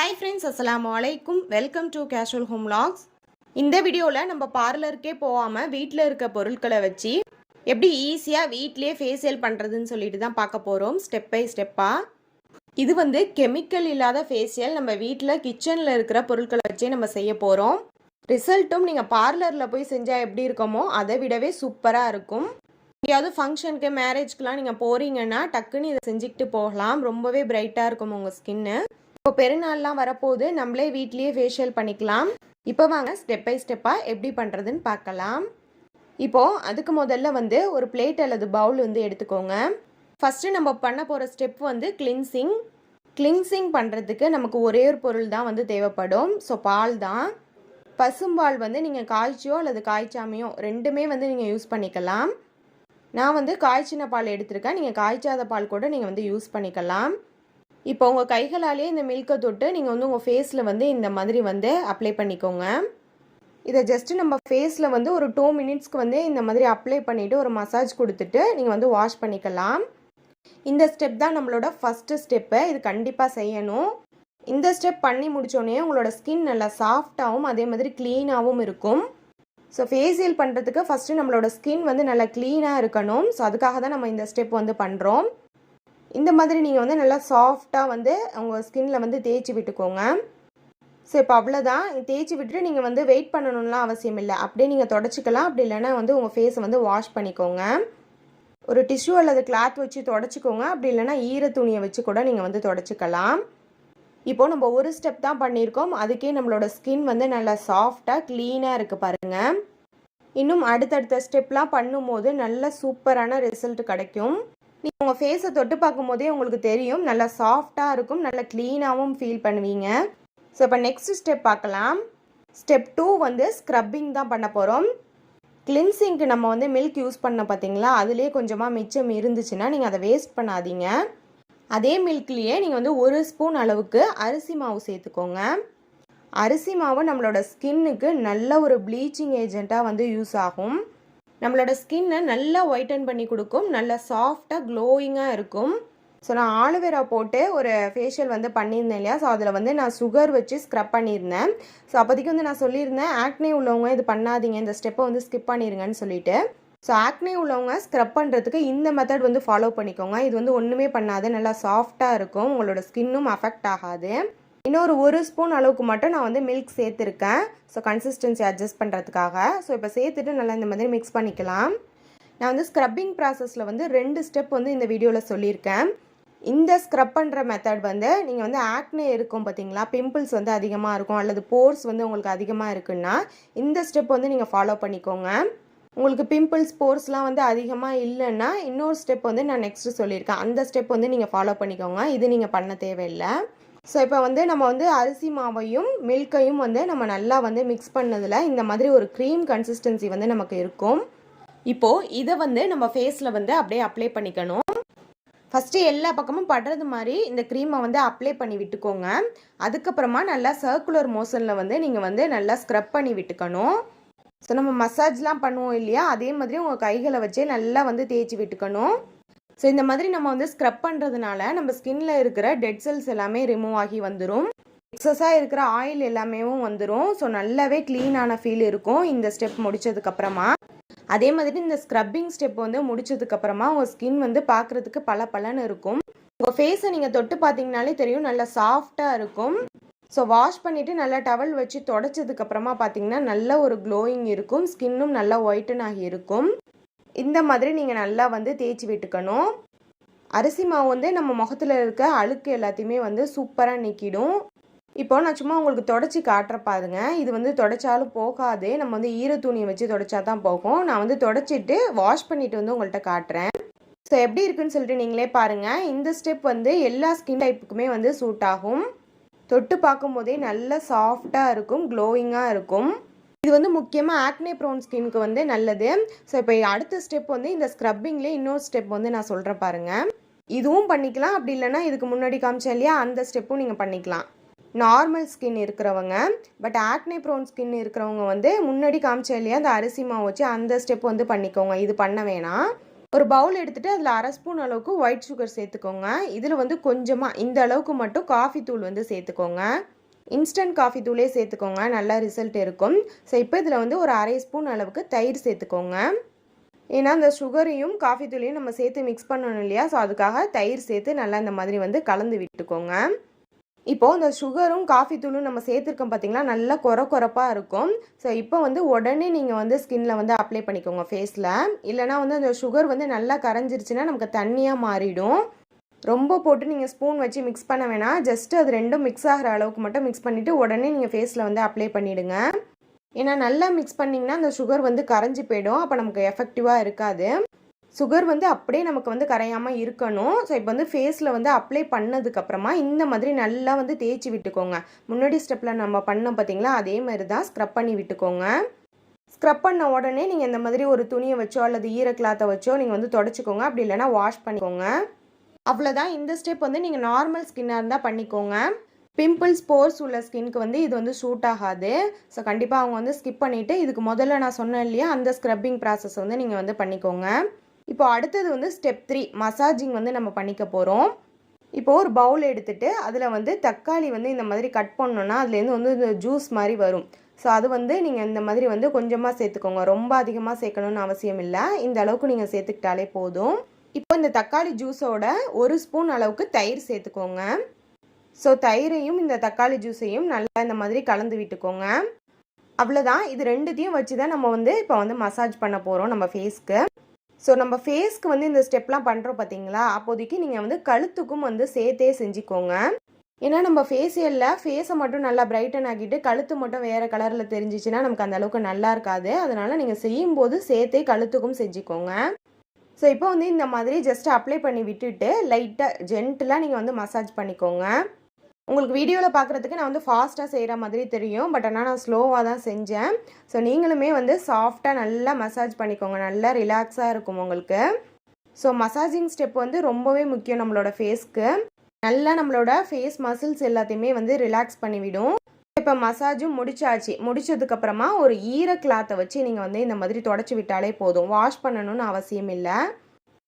Hi friends அஸ்லாம் வலைக்கும் welcome to casual home logs இந்த வீடியோவில் நம்ம பார்லருக்கே போகாமல் வீட்டில் இருக்க பொருட்களை வச்சு எப்படி ஈஸியாக வீட்டிலேயே ஃபேஷியல் பண்ணுறதுன்னு சொல்லிட்டு தான் பார்க்க போகிறோம் ஸ்டெப் பை ஸ்டெப்பாக இது வந்து கெமிக்கல் இல்லாத ஃபேஷியல் நம்ம வீட்டில் கிச்சனில் இருக்கிற பொருட்களை வச்சே நம்ம செய்ய போகிறோம் ரிசல்ட்டும் நீங்கள் பார்லரில் போய் செஞ்சால் எப்படி இருக்கோமோ அதை விடவே சூப்பராக இருக்கும். எங்கேயாவது ஃபங்க்ஷனுக்கு மேரேஜ்க்குலாம் நீங்கள் போகிறீங்கன்னா டக்குன்னு இதை செஞ்சுக்கிட்டு போகலாம். ரொம்பவே பிரைட்டாக இருக்கும் உங்கள் ஸ்கின்னு இப்போ பெருநாள்லாம் வரப்போது நம்மளே வீட்லேயே ஃபேஷியல் பண்ணிக்கலாம். இப்போ வாங்க ஸ்டெப் பை ஸ்டெப்பாக எப்படி பண்ணுறதுன்னு பார்க்கலாம். இப்போது அதுக்கு முதல்ல வந்து ஒரு பிளேட் அல்லது பவுல் வந்து எடுத்துக்கோங்க. ஃபஸ்ட்டு நம்ம பண்ண போகிற ஸ்டெப் வந்து கிளின்சிங் கிளின்சிங் பண்ணுறதுக்கு நமக்கு ஒரே ஒரு பொருள் தான் வந்து தேவைப்படும். ஸோ பால் தான். பசும்பால் வந்து நீங்கள் காய்ச்சியோ அல்லது காய்ச்சாமையோ ரெண்டுமே வந்து நீங்கள் யூஸ் பண்ணிக்கலாம். நான் வந்து காய்ச்சின பால் எடுத்திருக்கேன். நீங்கள் காய்ச்சாத பால் கூட நீங்கள் வந்து யூஸ் பண்ணிக்கலாம். இப்போ உங்கள் கைகளாலேயே இந்த மில்கை தொட்டு நீங்கள் வந்து உங்கள் ஃபேஸில் வந்து இந்த மாதிரி வந்து அப்ளை பண்ணிக்கோங்க. இதை ஜஸ்ட்டு நம்ம ஃபேஸில் வந்து ஒரு டூ மினிட்ஸ்க்கு வந்து இந்த மாதிரி அப்ளை பண்ணிவிட்டு ஒரு மசாஜ் கொடுத்துட்டு நீங்கள் வந்து வாஷ் பண்ணிக்கலாம். இந்த ஸ்டெப் தான் நம்மளோட ஃபஸ்ட்டு ஸ்டெப்பு இது கண்டிப்பாக செய்யணும். இந்த ஸ்டெப் பண்ணி முடித்தோடனே உங்களோட ஸ்கின் நல்லா சாஃப்டாகவும் அதே மாதிரி க்ளீனாகவும் இருக்கும். ஸோ ஃபேஷியல் பண்ணுறதுக்கு ஃபஸ்ட்டு நம்மளோட ஸ்கின் வந்து நல்லா க்ளீனாக இருக்கணும். ஸோ அதுக்காக தான் நம்ம இந்த ஸ்டெப் வந்து பண்ணுறோம் இந்த மாதிரி நீங்கள் வந்து நல்லா சாஃப்டாக வந்து உங்கள் ஸ்கின்ல வந்து தேய்ச்சி விட்டுக்கோங்க. ஸோ இப்போ அவ்வளோதான் தேய்ச்சி விட்டுட்டு நீங்கள் வந்து வெயிட் பண்ணணும்லாம் அவசியம் இல்லை. அப்படியே நீங்கள் தொடச்சிக்கலாம். அப்படி இல்லைன்னா வந்து உங்கள் ஃபேஸை வந்து வாஷ் பண்ணிக்கோங்க. ஒரு டிஷ்யூ அல்லது கிளாத் வச்சு தொடச்சிக்கோங்க. அப்படி இல்லைன்னா ஈர துணியை வச்சு கூட நீங்கள் வந்து தொடச்சிக்கலாம். இப்போது நம்ம ஒரு ஸ்டெப் தான் பண்ணியிருக்கோம். அதுக்கே நம்மளோட ஸ்கின் வந்து நல்லா சாஃப்டாக க்ளீனாக இருக்குது பாருங்கள் இன்னும் அடுத்தடுத்த ஸ்டெப்லாம் பண்ணும்போது நல்ல சூப்பரான ரிசல்ட் கிடைக்கும். நீங்கள் உங்கள் ஃபேஸை தொட்டு பார்க்கும்போதே உங்களுக்கு தெரியும். நல்லா சாஃப்டாக இருக்கும். நல்லா க்ளீனாகவும் ஃபீல் பண்ணுவீங்க. ஸோ இப்போ நெக்ஸ்ட் ஸ்டெப் பார்க்கலாம். ஸ்டெப் டூ வந்து ஸ்க்ரப்பிங் தான் பண்ண போகிறோம் கிளின்சிங்க்கு நம்ம வந்து மில்க் யூஸ் பண்ண பார்த்தீங்களா அதுலேயே கொஞ்சமாக மிச்சம் இருந்துச்சுன்னா நீங்கள் அதை வேஸ்ட் பண்ணாதீங்க. அதே மில்க்லேயே நீங்கள் வந்து ஒரு ஸ்பூன் அளவுக்கு அரிசி மாவு சேர்த்துக்கோங்க. அரிசி மாவு நம்மளோட ஸ்கின்னுக்கு நல்ல ஒரு ப்ளீச்சிங் ஏஜெண்ட்டாக வந்து யூஸ் ஆகும். நம்மளோட ஸ்கின்னை நல்லா ஒயிட்டன் பண்ணி கொடுக்கும். நல்லா சாஃப்டாக க்ளோயிங்காக இருக்கும். ஸோ நான் ஆலோவேரா போட்டு ஒரு ஃபேஷியல் வந்து பண்ணியிருந்தேன் இல்லையா? ஸோ அதில் வந்து நான் சுகர் வச்சு ஸ்க்ரப் பண்ணியிருந்தேன். ஸோ அப்போதைக்கு வந்து நான் சொல்லியிருந்தேன் ஆக்னே உள்ளவங்க இது பண்ணாதீங்க. இந்த ஸ்டெப்பை வந்து ஸ்கிப் பண்ணிடுங்கன்னு சொல்லிட்டு. ஸோ ஆக்னே உள்ளவங்க ஸ்க்ரப் பண்ணுறதுக்கு இந்த மெத்தட் வந்து ஃபாலோ பண்ணிக்கோங்க. இது வந்து ஒன்றுமே பண்ணாது. நல்லா சாஃப்டாக இருக்கும். உங்களோட ஸ்கின்னும் அஃபெக்ட் ஆகாது. இன்னொரு ஒரு ஸ்பூன் அளவுக்கு மட்டும் நான் வந்து மில்க் சேர்த்துருக்கேன். ஸோ கன்சிஸ்டன்சி அட்ஜஸ்ட் பண்ணுறதுக்காக ஸோ இப்போ சேர்த்துட்டு நல்லா இந்த மாதிரி மிக்ஸ் பண்ணிக்கலாம். நான் வந்து ஸ்க்ரப்பிங் ப்ராசஸில் வந்து ரெண்டு ஸ்டெப் வந்து இந்த வீடியோவில் சொல்லியிருக்கேன். இந்த ஸ்க்ரப் பண்ணுற மெத்தட் வந்து நீங்கள் வந்து ஆக்னே இருக்கும் பார்த்தீங்களா பிம்பிள்ஸ் வந்து அதிகமாக இருக்கும். அல்லது போர்ஸ் வந்து உங்களுக்கு அதிகமாக இருக்குன்னா இந்த ஸ்டெப் வந்து நீங்கள் ஃபாலோ பண்ணிக்கோங்க. உங்களுக்கு பிம்பிள்ஸ் போர்ஸ்லாம் வந்து அதிகமாக இல்லைன்னா இன்னொரு ஸ்டெப் வந்து நான் நெக்ஸ்ட்டு சொல்லியிருக்கேன். அந்த ஸ்டெப் வந்து நீங்கள் ஃபாலோ பண்ணிக்கோங்க. இது நீங்கள் பண்ண தேவையில்லை. ஸோ இப்போ வந்து நம்ம வந்து அரிசி மாவையும் மில்கையும் வந்து நம்ம நல்லா வந்து மிக்ஸ் பண்ணதில் இந்த மாதிரி ஒரு க்ரீம் கன்சிஸ்டன்சி வந்து நமக்கு இருக்கும். இப்போது இதை வந்து நம்ம ஃபேஸில் வந்து அப்படியே அப்ளை பண்ணிக்கணும். ஃபஸ்ட்டு எல்லா பக்கமும் படுறது மாதிரி இந்த க்ரீமை வந்து அப்ளை பண்ணி விட்டுக்கோங்க. அதுக்கப்புறமா நல்லா சர்க்குலர் மோஷனில் வந்து நீங்கள் வந்து நல்லா ஸ்க்ரப் பண்ணி விட்டுக்கணும். ஸோ நம்ம மசாஜ்லாம் பண்ணுவோம் இல்லையா? அதே மாதிரி உங்கள் கைகளை வச்சே நல்லா வந்து தேய்ச்சி விட்டுக்கணும். ஸோ இந்த மாதிரி நம்ம வந்து ஸ்க்ரப் பண்ணுறதுனால நம்ம ஸ்கின்ல இருக்கிற டெட் செல்ஸ் எல்லாமே ரிமூவ் ஆகி வந்துடும் எக்ஸஸாக இருக்கிற ஆயில் எல்லாமே வந்துடும் ஸோ நல்லாவே க்ளீனான ஃபீல் இருக்கும். இந்த ஸ்டெப் முடிச்சதுக்கப்புறமா அதே மாதிரி இந்த ஸ்க்ரப்பிங் ஸ்டெப் வந்து முடிச்சதுக்கப்புறமா உங்கள் ஸ்கின் வந்து பார்க்குறதுக்கு பல பலன்னு இருக்கும். உங்கள் ஃபேஸை நீங்கள் தொட்டு பார்த்தீங்கனாலே தெரியும். நல்லா சாஃப்டாக இருக்கும். ஸோ வாஷ் பண்ணிவிட்டு நல்லா டவல் வச்சு தொடச்சதுக்கப்புறமா பார்த்தீங்கன்னா நல்ல ஒரு க்ளோயிங் இருக்கும். ஸ்கின்னும் நல்லா ஒயிட்டன் ஆகி இருக்கும். இந்த மாதிரி நீங்கள் நல்லா வந்து தேய்ச்சி விட்டுக்கணும். அரிசி மாவு வந்து நம்ம முகத்தில் இருக்க அழுக்கு எல்லாத்தையுமே வந்து சூப்பராக நிற்கிடும் இப்போ நான் சும்மா உங்களுக்கு தொடச்சி காட்டுற பாருங்க. இது வந்து தொடச்சாலும் போகாது. நம்ம வந்து ஈர துணியை வச்சு தொடச்சா தான் போகும். நான் வந்து தொடச்சிட்டு வாஷ் பண்ணிட்டு வந்து உங்கள்கிட்ட காட்டுறேன். ஸோ எப்படி இருக்குன்னு சொல்லிட்டு நீங்களே பாருங்கள் இந்த ஸ்டெப் வந்து எல்லா ஸ்கின் டைப்புக்குமே வந்து சூட் ஆகும். தொட்டு பார்க்கும்போதே நல்ல சாஃப்டாக இருக்கும் க்ளோயிங்காக இருக்கும். இது வந்து முக்கியமாக ஆக்னே ப்ரோன் ஸ்கின்க்கு வந்து நல்லது. ஸோ இப்போ அடுத்த ஸ்டெப் வந்து இந்த ஸ்க்ரப்பிங்லேயே இன்னொரு ஸ்டெப் வந்து நான் சொல்கிறேன் பாருங்கள் இதுவும் பண்ணிக்கலாம். அப்படி இல்லைன்னா இதுக்கு முன்னாடி காமிச்சேன் இல்லையா? அந்த ஸ்டெப்பும் நீங்கள் பண்ணிக்கலாம். நார்மல் ஸ்கின் இருக்கிறவங்க பட் ஆக்னே ப்ரோன் ஸ்கின் இருக்கிறவங்க வந்து முன்னாடி காமிச்சேன் இல்லையா? அந்த அரிசி மாவு வச்சு அந்த ஸ்டெப் வந்து பண்ணிக்கோங்க. இது பண்ண வேணாம். ஒரு பவுல் எடுத்துகிட்டு அதில் அரை ஸ்பூன் அளவுக்கு ஒயிட் சுகர் சேர்த்துக்கோங்க. இதில் வந்து கொஞ்சமாக இந்த அளவுக்கு மட்டும் காஃபி தூள் வந்து சேர்த்துக்கோங்க. இன்ஸ்டன்ட் காஃபி தூளே சேர்த்துக்கோங்க. நல்ல ரிசல்ட் இருக்கும் ஸோ இப்போ இதில் வந்து ஒரு அரை ஸ்பூன் அளவுக்கு தயிர் சேர்த்துக்கோங்க. ஏன்னா அந்த சுகரையும் காஃபி தூளையும் நம்ம சேர்த்து மிக்ஸ் பண்ணணும் இல்லையா? ஸோ அதுக்காக தயிர் சேர்த்து நல்லா இந்த மாதிரி வந்து கலந்து விட்டுக்கோங்க. இப்போது இந்த சுகரும் காஃபி தூளும் நம்ம சேர்த்துருக்கோம் பார்த்திங்களா? நல்லா குறை குறைப்பாக இருக்கும். ஸோ இப்போ வந்து உடனே நீங்கள் வந்து ஸ்கின்ல வந்து அப்ளை பண்ணிக்கோங்க ஃபேஸில் இல்லைனா வந்து அந்த சுகர் வந்து நல்லா கரைஞ்சிருச்சுன்னா நமக்கு தண்ணியாக மாறிடும். ரொம்ப போட்டு நீங்கள் ஸ்பூன் வச்சு மிக்ஸ் பண்ண வேணாம். ஜஸ்ட் அது ரெண்டும் மிக்ஸ் ஆகிற அளவுக்கு மட்டும் மிக்ஸ் பண்ணிவிட்டு உடனே நீங்கள் ஃபேஸில் வந்து அப்ளை பண்ணிவிடுங்க ஏன்னா நல்லா மிக்ஸ் பண்ணிங்கன்னா அந்த சுகர் வந்து கரைஞ்சி போயிடும். அப்போ நமக்கு எஃபெக்டிவாக இருக்காது. சுகர் வந்து அப்படியே நமக்கு வந்து கரையாமல் இருக்கணும். ஸோ இப்போ வந்து ஃபேஸில் வந்து அப்ளை பண்ணதுக்கப்புறமா இந்த மாதிரி நல்லா வந்து தேய்ச்சி விட்டுக்கோங்க. முன்னாடி ஸ்டெப்பில் நம்ம பண்ணோம் பார்த்தீங்களா அதே மாதிரி தான் ஸ்க்ரப் பண்ணி விட்டுக்கோங்க. ஸ்க்ரப் பண்ண உடனே நீங்கள் இந்த மாதிரி ஒரு துணியை வச்சோ அல்லது ஈர கிளாத்தை வச்சோ நீங்கள் வந்து தொடச்சிக்கோங்க. அப்படி இல்லைனா வாஷ் பண்ணிக்கோங்க. அவ்வளோதான் இந்த ஸ்டெப் வந்து நீங்கள் நார்மல் ஸ்கின்னாக இருந்தால் பண்ணிக்கோங்க. பிம்பிள்ஸ் போர்ஸ் உள்ள ஸ்கின்க்கு வந்து இது வந்து சூட் ஆகாது. ஸோ கண்டிப்பாக அவங்க வந்து ஸ்கிப் பண்ணிவிட்டு இதுக்கு முதல்ல நான் சொன்னேன் இல்லையா அந்த ஸ்க்ரப்பிங் ப்ராசஸ் வந்து நீங்கள் வந்து பண்ணிக்கோங்க. இப்போ அடுத்தது வந்து ஸ்டெப் த்ரீ மசாஜிங் வந்து நம்ம பண்ணிக்க போகிறோம் இப்போ ஒரு பவுல் எடுத்துகிட்டு அதில் வந்து தக்காளி வந்து இந்த மாதிரி கட் பண்ணோன்னா அதுலேருந்து வந்து இந்த ஜூஸ் மாதிரி வரும். ஸோ அது வந்து நீங்கள் இந்த மாதிரி வந்து கொஞ்சமாக சேர்த்துக்கோங்க. ரொம்ப அதிகமாக சேர்க்கணும்னு அவசியம் இல்லை. இந்த அளவுக்கு நீங்கள் சேர்த்துக்கிட்டாலே போதும். இப்போ இந்த தக்காளி ஜூஸோட ஒரு ஸ்பூன் அளவுக்கு தயிர் சேர்த்துக்கோங்க. ஸோ தயிரையும் இந்த தக்காளி ஜூஸையும் நல்லா இந்த மாதிரி கலந்து விட்டுக்கோங்க. அவ்வளோதான் இது ரெண்டுத்தையும் வச்சு தான் நம்ம வந்து இப்போ வந்து மசாஜ் பண்ண போகிறோம் நம்ம ஃபேஸ்க்கு ஸோ நம்ம ஃபேஸ்க்கு வந்து இந்த ஸ்டெப்லாம் பண்ணுறோம் பார்த்தீங்களா அப்போதைக்கு நீங்கள் வந்து கழுத்துக்கும் வந்து சேர்த்தே செஞ்சுக்கோங்க. ஏன்னா நம்ம ஃபேஷியலில் ஃபேஸை மட்டும் நல்லா பிரைட்டன் ஆக்கிட்டு கழுத்து மட்டும் வேறு கலரில் தெரிஞ்சிச்சுன்னா நமக்கு அந்த அளவுக்கு நல்லா இருக்காது. அதனால் நீங்கள் செய்யும்போது சேர்த்தே கழுத்துக்கும் செஞ்சுக்கோங்க. ஸோ இப்போ வந்து இந்த மாதிரி ஜஸ்ட் அப்ளை பண்ணி விட்டுட்டு லைட்டாக ஜென்டிலாக நீங்கள் வந்து மசாஜ் பண்ணிக்கோங்க. உங்களுக்கு வீடியோவில் பார்க்குறதுக்கு நான் வந்து ஃபாஸ்ட்டாக செய்கிற மாதிரி தெரியும். பட் ஆனால் நான் ஸ்லோவாக தான் செஞ்சேன். ஸோ நீங்களுமே வந்து சாஃப்டாக நல்லா மசாஜ் பண்ணிக்கோங்க. நல்லா ரிலாக்ஸாக இருக்கும் உங்களுக்கு. ஸோ மசாஜிங் ஸ்டெப் வந்து ரொம்பவே முக்கியம் நம்மளோட ஃபேஸ்க்கு நல்லா நம்மளோட ஃபேஸ் மசில்ஸ் எல்லாத்தையுமே வந்து ரிலாக்ஸ் பண்ணிவிடும். இப்போ மசாஜும் முடிச்சாச்சு. முடிச்சதுக்கப்புறமா ஒரு ஈர கிளாத்தை வச்சு நீங்கள் வந்து இந்த மாதிரி தொடச்சி விட்டாலே போதும். வாஷ் பண்ணணும்னு அவசியம் இல்லை.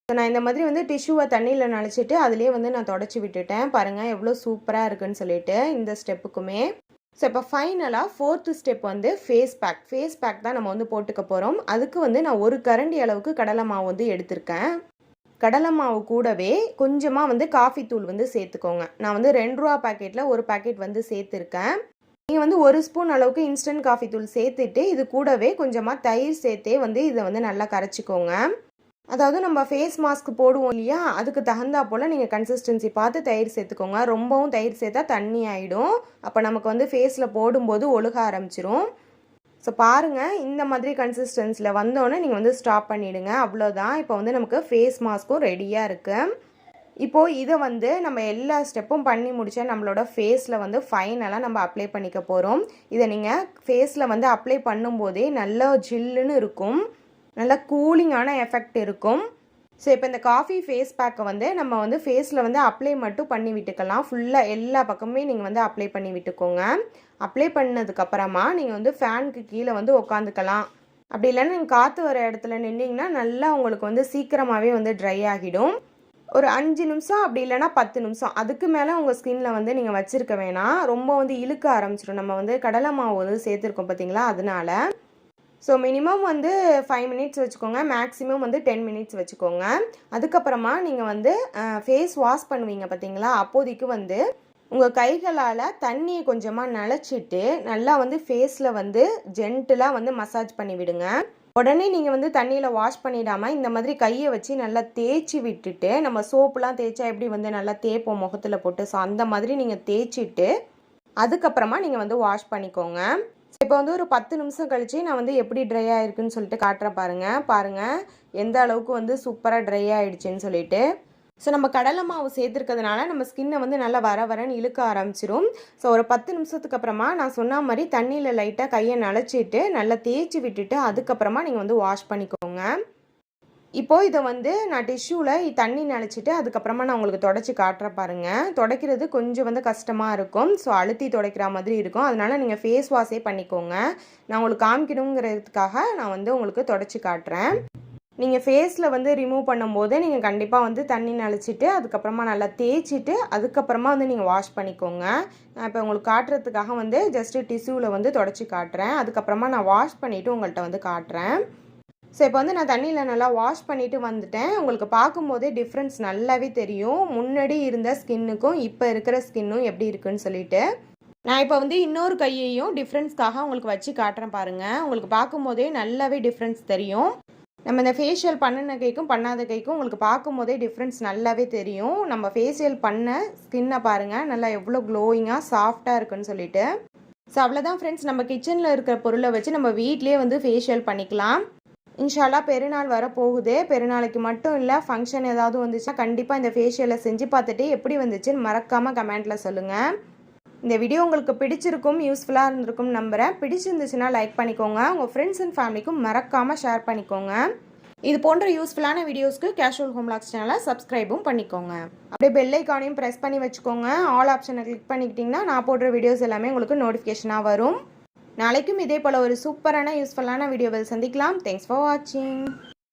நான் இந்த மாதிரி வந்து டிஷ்யூவை தண்ணியில் நனைச்சிட்டு அதுலேயே வந்து நான் தொடச்சி விட்டுட்டேன். பாருங்கள் எவ்வளோ சூப்பராக இருக்குன்னு சொல்லிட்டு இந்த ஸ்டெப்புக்குமே ஸோ இப்போ ஃபைனலாக ஃபோர்த்து ஸ்டெப் வந்து ஃபேஸ் பேக் ஃபேஸ் பேக் தான் நம்ம வந்து போட்டுக்க போகிறோம் அதுக்கு வந்து நான் ஒரு கரண்டி அளவுக்கு கடலை மாவு வந்து எடுத்திருக்கேன். கடலை மாவு கூடவே கொஞ்சமாக வந்து காஃபி தூள் வந்து சேர்த்துக்கோங்க. நான் வந்து ரெண்டு ரூபா பாக்கெட்டில் ஒரு பாக்கெட் வந்து சேர்த்துருக்கேன். நீங்கள் வந்து ஒரு ஸ்பூன் அளவுக்கு இன்ஸ்டன்ட் காஃபி தூள் சேர்த்துட்டு இது கூடவே கொஞ்சமாக தயிர் சேர்த்தே வந்து இதை வந்து நல்லா கரைச்சிக்கோங்க. அதாவது நம்ம ஃபேஸ் மாஸ்க் போடுவோம் இல்லையா? அதுக்கு தகுந்தா போல் நீங்கள் கன்சிஸ்டன்சி பார்த்து தயிர் சேர்த்துக்கோங்க. ரொம்பவும் தயிர் சேர்த்தா தண்ணி ஆகிடும் அப்போ நமக்கு வந்து ஃபேஸில் போடும்போது ஒழுக ஆரம்பிச்சிரும். ஸோ பாருங்கள் இந்த மாதிரி கன்சிஸ்டன்சியில் வந்தோடனே நீங்கள் வந்து ஸ்டாப் பண்ணிவிடுங்க அவ்வளோதான் இப்போ வந்து நமக்கு ஃபேஸ் மாஸ்க்கும் ரெடியாக இருக்குது இப்போது இதை வந்து நம்ம எல்லா ஸ்டெப்பும் பண்ணி முடிச்சா நம்மளோட ஃபேஸில் வந்து ஃபைனலாக நம்ம அப்ளை பண்ணிக்க போகிறோம் இதை நீங்கள் ஃபேஸில் வந்து அப்ளை பண்ணும்போதே நல்லா ஜில்லுன்னு இருக்கும். நல்லா கூலிங்கான எஃபெக்ட் இருக்கும். ஸோ இப்போ இந்த காஃபி ஃபேஸ் பேக்கை வந்து நம்ம வந்து ஃபேஸில் வந்து அப்ளை மட்டும் பண்ணி விட்டுக்கலாம். ஃபுல்லாக எல்லா பக்கமே நீங்கள் வந்து அப்ளை பண்ணி விட்டுக்கோங்க. அப்ளை பண்ணதுக்கப்புறமா நீங்கள் வந்து ஃபேனுக்கு கீழே வந்து உட்காந்துக்கலாம் அப்படி இல்லைன்னா நீங்கள் காற்று வர இடத்துல நின்றிங்கன்னா நல்லா உங்களுக்கு வந்து சீக்கிரமாகவே வந்து ட்ரை ஆகிடும். ஒரு அஞ்சு நிமிஷம் அப்படி இல்லைன்னா பத்து நிமிஷம். அதுக்கு மேலே உங்கள் ஸ்கின்ல வந்து நீங்கள் வச்சுருக்க வேணாம். ரொம்ப வந்து இழுக்க ஆரம்பிச்சிடும் நம்ம வந்து கடலை மாவு வந்து சேர்த்துருக்கோம் பார்த்தீங்களா அதனால. ஸோ மினிமம் வந்து ஃபைவ் மினிட்ஸ் வச்சுக்கோங்க. மேக்ஸிமம் வந்து டென் மினிட்ஸ் வச்சுக்கோங்க. அதுக்கப்புறமா நீங்கள் வந்து ஃபேஸ் வாஷ் பண்ணுவீங்க பார்த்தீங்களா அப்போதைக்கு வந்து உங்கள் கைகளால் தண்ணியை கொஞ்சமாக நனைச்சிட்டு நல்லா வந்து ஃபேஸில் வந்து ஜென்டிலாக வந்து மசாஜ் பண்ணி விடுங்க உடனே நீங்கள் வந்து தண்ணியில் வாஷ் பண்ணிடாமல் இந்த மாதிரி கையை வச்சு நல்லா தேய்ச்சி விட்டுட்டு நம்ம சோப்புலாம் தேய்ச்சா எப்படி வந்து நல்லா தேய்ப்போம் முகத்தில் போட்டு? ஸோ அந்த மாதிரி நீங்கள் தேய்ச்சிட்டு அதுக்கப்புறமா நீங்கள் வந்து வாஷ் பண்ணிக்கோங்க. இப்போ வந்து ஒரு பத்து நிமிஷம் கழித்து நான் வந்து எப்படி ட்ரை ஆகிருக்குன்னு சொல்லிட்டு காட்டுறேன் பாருங்கள் பாருங்கள் எந்த அளவுக்கு வந்து சூப்பராக ட்ரை ஆகிடுச்சின்னு சொல்லிட்டு. ஸோ நம்ம கடலை மாவு சேர்த்துருக்கிறதுனால நம்ம ஸ்கின்னை வந்து நல்லா வர வரன்னு இழுக்க ஆரம்பிச்சிரும். ஸோ ஒரு பத்து நிமிஷத்துக்கு அப்புறமா நான் சொன்ன மாதிரி தண்ணியில் லைட்டாக கையை நனைச்சிட்டு நல்லா தேய்ச்சி விட்டுட்டு அதுக்கப்புறமா நீங்கள் வந்து வாஷ் பண்ணிக்கோங்க. இப்போது இதை வந்து நான் டிஷ்யூவில் தண்ணி நினச்சிட்டு அதுக்கப்புறமா நான் உங்களுக்கு தொடச்சி காட்டுற பாருங்கள் துடைக்கிறது கொஞ்சம் வந்து கஷ்டமாக இருக்கும். ஸோ அழுத்தி துடைக்கிற மாதிரி இருக்கும். அதனால் நீங்கள் ஃபேஸ் வாஷே பண்ணிக்கோங்க. நான் உங்களுக்கு காமிக்கணுங்கிறதுக்காக நான் வந்து உங்களுக்கு தொடச்சி காட்டுறேன். நீங்கள் ஃபேஸில் வந்து ரிமூவ் பண்ணும்போது நீங்கள் கண்டிப்பாக வந்து தண்ணி நனைச்சிட்டு அதுக்கப்புறமா நல்லா தேய்ச்சிட்டு அதுக்கப்புறமா வந்து நீங்கள் வாஷ் பண்ணிக்கோங்க. நான் இப்போ உங்களுக்கு காட்டுறதுக்காக வந்து ஜஸ்ட்டு டிஷ்யூவில் வந்து தொடச்சி காட்டுறேன். அதுக்கப்புறமா நான் வாஷ் பண்ணிவிட்டு உங்கள்கிட்ட வந்து காட்டுறேன். ஸோ இப்போ வந்து நான் தண்ணியில் நல்லா வாஷ் பண்ணிவிட்டு வந்துட்டேன். உங்களுக்கு பார்க்கும்போதே டிஃப்ரென்ஸ் நல்லாவே தெரியும். முன்னாடி இருந்த ஸ்கின்னுக்கும் இப்போ இருக்கிற ஸ்கின்னும் எப்படி இருக்குன்னு சொல்லிட்டு. நான் இப்போ வந்து இன்னொரு கையையும் டிஃப்ரென்ஸ்க்காக உங்களுக்கு வச்சு காட்டுறேன் பாருங்கள் உங்களுக்கு பார்க்கும்போதே நல்லாவே டிஃப்ரென்ஸ் தெரியும். நம்ம இந்த ஃபேஷியல் பண்ணின கைக்கும் பண்ணாத கைக்கும் உங்களுக்கு பார்க்கும்போதே டிஃப்ரென்ஸ் நல்லாவே தெரியும். நம்ம ஃபேஷியல் பண்ண ஸ்கின்னை பாருங்கள் நல்லா எவ்வளோ க்ளோயிங்காக சாஃப்டாக இருக்குன்னு சொல்லிட்டு. ஸோ அவ்வளோதான் ஃப்ரெண்ட்ஸ் நம்ம கிச்சனில் இருக்கிற பொருளை வச்சு நம்ம வீட்லேயே வந்து ஃபேஷியல் பண்ணிக்கலாம். இன்ஷாலாக பெருநாள் வர போகுது பெருநாளைக்கு மட்டும் இல்லை ஃபங்க்ஷன் ஏதாவது வந்துச்சுன்னா கண்டிப்பாக இந்த ஃபேஷியலை செஞ்சு பார்த்துட்டு எப்படி வந்துச்சுன்னு மறக்காமல் கமெண்ட்டில் சொல்லுங்கள் இந்த வீடியோ உங்களுக்கு பிடிச்சிருக்கும் யூஸ்ஃபுல்லாக இருந்திருக்கும் நம்புகிறேன் பிடிச்சிருந்துச்சுன்னா லைக் பண்ணிக்கோங்க. உங்கள் ஃப்ரெண்ட்ஸ் அண்ட் ஃபேமிலிக்கும் மறக்காமல் ஷேர் பண்ணிக்கோங்க. இது போன்ற யூஸ்ஃபுல்லான வீடியோஸ்க்கு கேஷுவல் ஹோம் லாக்ஸ் சேனலை சப்ஸ்கிரைபும் பண்ணிக்கோங்க. அப்படியே பெல் ஐக்கானையும் ப்ரெஸ் பண்ணி வச்சுக்கோங்க. ஆல் ஆப்ஷனை கிளிக் பண்ணிக்கிட்டிங்கன்னா நான் போடுற வீடியோஸ் எல்லாமே உங்களுக்கு நோட்டிஃபிகேஷனாக வரும். நாளைக்கும் இதே போல் ஒரு சூப்பரான யூஸ்ஃபுல்லான வீடியோவில் சந்திக்கலாம். தேங்க்ஸ் ஃபார் வாட்சிங்